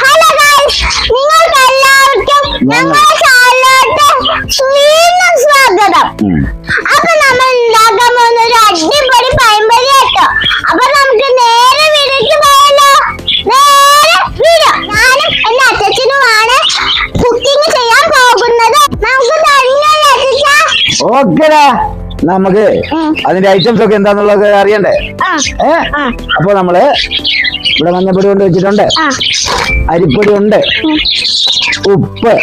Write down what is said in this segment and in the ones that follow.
Hello guys നിങ്ങൾക്ക് എല്ലാവർക്കും ഞങ്ങളുടെ ചാനലിലോട്ട് സ്വാഗതം ഓക്കെടാ നമുക്ക് അതിന്റെ ഐറ്റംസ് ഒക്കെ എന്താന്നുള്ളത് അറിയണ്ടേ? ഏ? അപ്പൊ നമ്മൾ ഇവിടെ മഞ്ഞപ്പൊടി കൊണ്ട് വെച്ചിട്ടുണ്ട്. അരിപ്പൊടി ഉണ്ട്. ഉപ്പ്.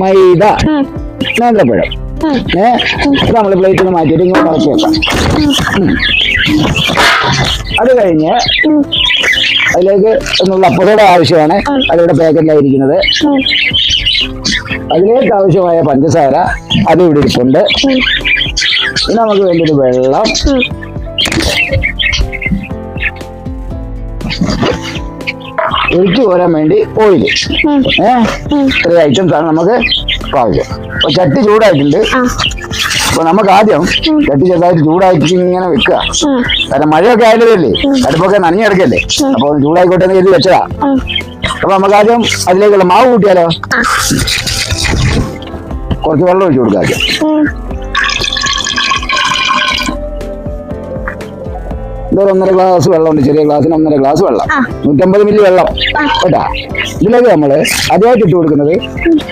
മൈദ. നേന്ത്രപ്പഴം. ഏ? നമ്മൾ പ്ലേറ്റിൽ മാറ്റിയിട്ട് ഇങ്ങനെ വെക്കാം. അത് കഴിഞ്ഞ് അതിലേക്ക് ഒന്നുള്ള അപ്പസോഡ ആവശ്യമാണ്. അതിവിടെ പാക്കറ്റിലായിരിക്കുന്നത് അതിലേക്ക് ആവശ്യമായ പഞ്ചസാര അത് ഇവിടെ ഇരിപ്പുണ്ട്. ഇനി നമുക്ക് വേണ്ടത് വെള്ളം. ഒഴിച്ചു പോരാൻ വേണ്ടി ഓയിൽ. ഏഹ് ഇത്രയും ഐറ്റംസ് ആണ് നമുക്ക് ആവശ്യം അപ്പൊ ചട്ടി ചൂടായിട്ടുണ്ട്. അപ്പൊ നമുക്ക് ആദ്യം ചട്ടി ചെറുതായിട്ട് ചൂടായിട്ട് ഇങ്ങനെ വെക്കുക. കാരണം മഴയൊക്കെ ആയതല്ലേ? അടുപ്പൊക്കെ നനഞ്ഞിടക്കല്ലേ അപ്പൊ ചൂടായിക്കോട്ടെ എന്ന് കരുതി വെച്ചതാ. അപ്പൊ നമുക്ക് ആദ്യം അതിലേക്കുള്ള മാവ് കൂട്ടിയാലോ. കുറച്ച് വെള്ളം ഒഴിച്ചു കൊടുക്കാം. ഇതൊരു ഒന്നര ഗ്ലാസ് വെള്ളമുണ്ട് ചെറിയ ഗ്ലാസ്സിന് ഒന്നര ഗ്ലാസ് വെള്ളം. നൂറ്റമ്പത് മില്ലി വെള്ളം. കേട്ടാ? ഇതിലേക്ക് നമ്മൾ ആദ്യമായിട്ട് ഇട്ട് കൊടുക്കുന്നത്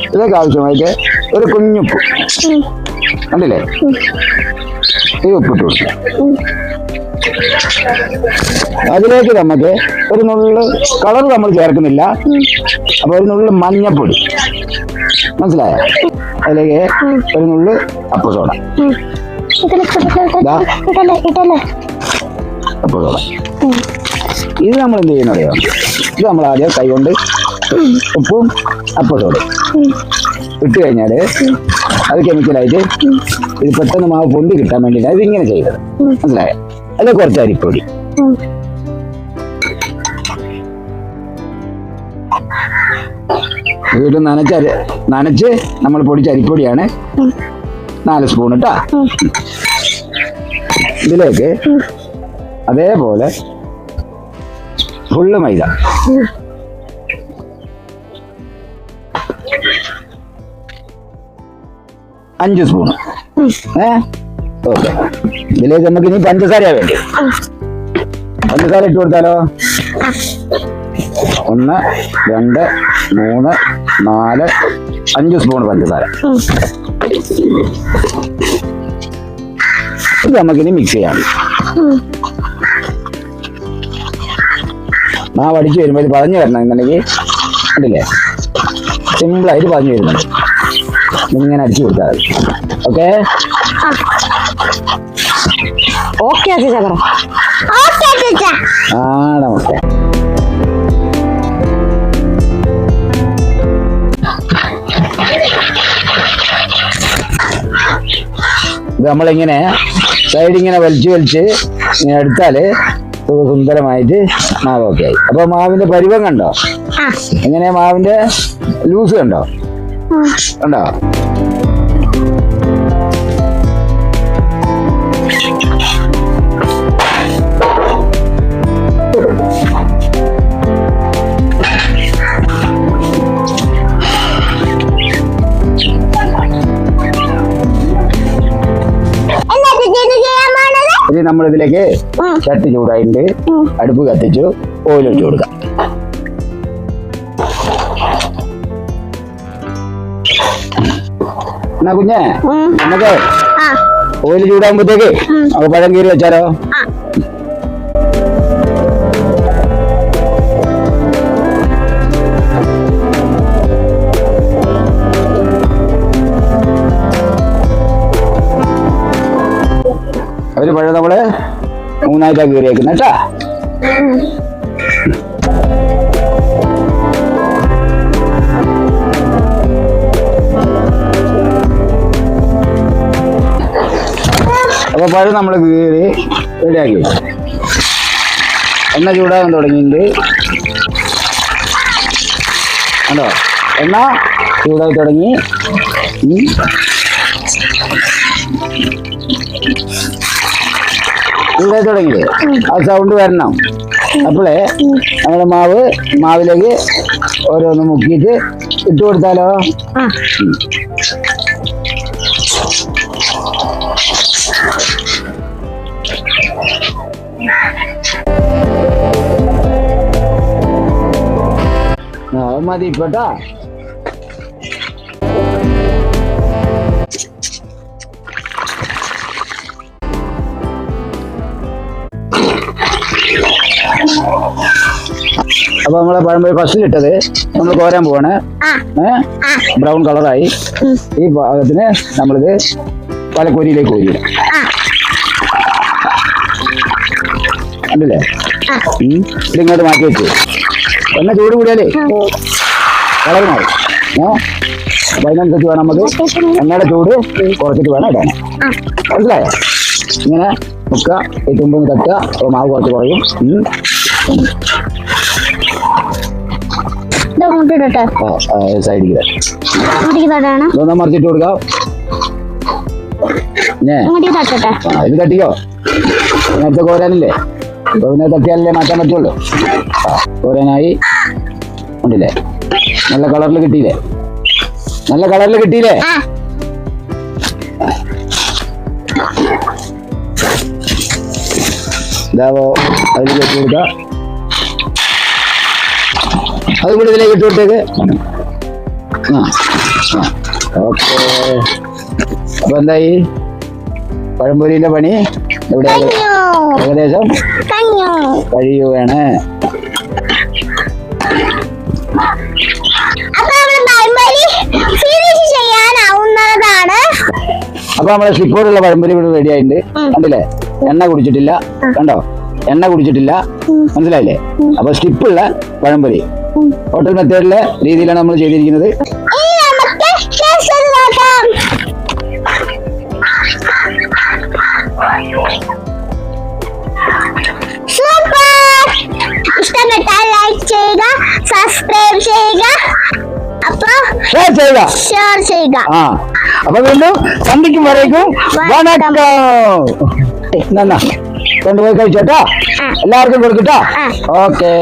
ഇതിലേക്ക് ആവശ്യമായിട്ട് ഒരു കുഞ്ഞുപ്പ്. കണ്ടില്ലേ? ഈ ഉപ്പിട്ട് കൊടുക്കുക. അതിലേക്ക് നമുക്ക് ഒരു നുള്ളു കളർ നമ്മൾ ചേർക്കുന്നില്ല. അപ്പൊ ഒരു നുള്ളു മഞ്ഞപ്പൊടി. മനസ്സിലായ? അതിലേക്ക് ഒരു നുള്ളു അപ്പസോഡ സോഡ. അപ്പ സോഡ. ഇത് നമ്മൾ എന്ത് ചെയ്യുന്ന അറിയാം? ഇത് നമ്മൾ ആദ്യം കൈ കൊണ്ട് ഉപ്പും അപ്പസോഡയും ഇട്ട് കഴിഞ്ഞാൽ അത് കെമിക്കലായിട്ട് ഇത് പെട്ടെന്ന് മാവ് പൊന്തി കിട്ടാൻ വേണ്ടിയിട്ടാണ് ഇതിങ്ങനെ ചെയ്തത് മനസ്സിലായോ? അത് കുറച്ച് അരിപ്പൊടി വീട് നനച്ച നനച്ച് നമ്മൾ പൊടിച്ച അരിപ്പൊടിയാണ്. നാല് സ്പൂൺ ഇട്ടാ. ഇതിലേക്ക് അതേപോലെ ഫുള്ള് മൈദ. അഞ്ച് സ്പൂണ് ഏ? ഓക്കെ. ഇതിലേക്ക് നമുക്ക് ഇനി പഞ്ചസാരയാ വേണ്ടി പഞ്ചസാര ഇട്ട് കൊടുത്താലോ? ഒന്ന് രണ്ട് മൂന്ന് നാല് അഞ്ച് സ്പൂൺ പഞ്ചസാര. ഇത് നമുക്കിനി മിക്സ് ചെയ്യാം. മാവ് അടിച്ച് വരുമ്പോൾ ഇത് പതഞ്ഞു വരണം എന്നുണ്ടെങ്കിൽ കണ്ടില്ലേ? സിമ്പിളായിട്ട് പതഞ്ഞു വരുന്നുണ്ട്. ഇങ്ങനെ അടിച്ചു കൊടുത്താൽ ഓക്കെ ഓക്കെ അച്ഛാ പറ ഓക്കെ അച്ഛാ ആ നമസ്തേ ഇത് നമ്മളിങ്ങനെ സൈഡ് ഇങ്ങനെ വലിച്ചു വലിച്ച് ഇങ്ങനെ എടുത്താൽ സുന്ദരമായിട്ട് മാവൊക്കെ ആയി. അപ്പൊ മാവിന്റെ പരിവം കണ്ടോ? എങ്ങനെയാ എങ്ങനെ മാവിന്റെ ലൂസ് കണ്ടോ? കണ്ടോ? ഉം. ചട്ടി ചൂടായിട്ട് അടുപ്പ് കത്തിച്ചു. ഓയിൽ ഒഴിച്ചു കൊടുക്കാം. എന്നാ കുഞ്ഞേ നമുക്ക് ഓയിൽ ചൂടാകുമ്പോഴത്തേക്ക്. നമുക്ക് പഴം കീറി വെച്ചാലോ? ഒരു പഴം നമ്മൾ മൂന്നായിട്ടാ കീറിയേക്കുന്നത് കേട്ടാ? അപ്പൊ പഴം നമ്മൾ കീറി റെഡിയാക്കി. എണ്ണ ചൂടാകാൻ തുടങ്ങിയിട്ടുണ്ട്. എണ്ണ ചൂടായി തുടങ്ങി. ഇനി തുടങ്ങി. ആ സൗണ്ട് വരണം. അപ്പോളേ നമ്മുടെ മാവ് മാവിലേക്ക് ഓരോന്ന് മുക്കിയിട്ട് ഇട്ട് കൊടുത്താലോ? മതി ഇപ്പോട്ടാ. അപ്പൊ നമ്മളെ പഴംപൊരി ഫസ്റ്റിലിട്ടത് നമ്മൾ കോരാൻ പോവാണ്. ബ്രൗൺ കളറായി ഈ ഭാഗത്തിന് നമ്മളിത് പലക്കൊരിയിലേക്ക് കോരി ആ. കണ്ടില്ലേ. ഇതിങ്ങോട്ട് മാറ്റി വെച്ചു എന്നെ ചൂട് കൂടിയാലേ കളർ മാറും. അപ്പൊ അതിനനുസരിച്ച് വേണം നമുക്ക് എണ്ണയുടെ ചൂട് കുറച്ചിട്ട് വേണം ഇടാൻ. മനസ്സിലായോ? ഇങ്ങനെ മുക്ക ഈ തുമ്പൊന്ന് തട്ടുക മാവ് കുറച്ച് കുറയും. ഇത് അങ്ങോട്ട് ഇടട്ടെ. സൈഡിൽ അങ്ങോട്ടേക്ക് തട്ടാണ്. ഇതൊന്ന് മറിച്ചിട്ട് കൊടുക്കാം. അങ്ങോട്ടേക്ക് തട്ടട്ടെ. ഇത് തട്ടിക്കോ. നേരത്തെ കോരാനില്ലേ? അപ്പൊ പിന്നെ തട്ടിയാലല്ലേ മാറ്റാൻ പറ്റുള്ളൂ. കോരാനായി. ഉണ്ടല്ലേ? നല്ല കളറിൽ കിട്ടിയില്ലേ? നല്ല കളറിൽ കിട്ടിയില്ലേ? ഇതാവോ? അതിൽ ഇട്ട് കൊടുക്ക. അത് കൂടി ഇതിലേക്ക് ഇട്ട് കൊടുത്തേക്ക്. ആ ഓക്കെ. അപ്പൊ എന്തായി? പഴംപൊരിയിലെ പണി ഇവിടെ ഏകദേശം കഴിയുകയാണ്. അപ്പൊ നമ്മളെ സിപ്പോടുള്ള പഴംപൊരി ഇവിടെ റെഡി ആയിട്ടുണ്ട്. കണ്ടില്ലേ? എണ്ണ കുടിച്ചിട്ടില്ല. കണ്ടോ? എണ്ണ കുടിച്ചിട്ടില്ല. മനസ്സിലായില്ലേ? അപ്പൊ സ്റ്റിപ്പുള്ള പഴംപൊരി. ഹോട്ടൽ മെത്തേഡിലെ രീതിയിലാണ് നമ്മൾ ചെയ്തിരിക്കുന്നത്. ഇഷ്ടപ്പെട്ടാൽ ലൈക്ക് ചെയ്യുക. സബ്സ്ക്രൈബ് ചെയ്യുക അപ്പൊ ഷെയർ ചെയ്യുക ഷെയർ ചെയ്യുക ആ. അപ്പൊ വീണ്ടും സന്ധിക്കും വരേക്കും. വണക്കം. എന്നാ കൊണ്ടുപോയി കഴിച്ചോട്ടോ. എല്ലാവർക്കും കൊടുക്കട്ടോ. ഓക്കേ.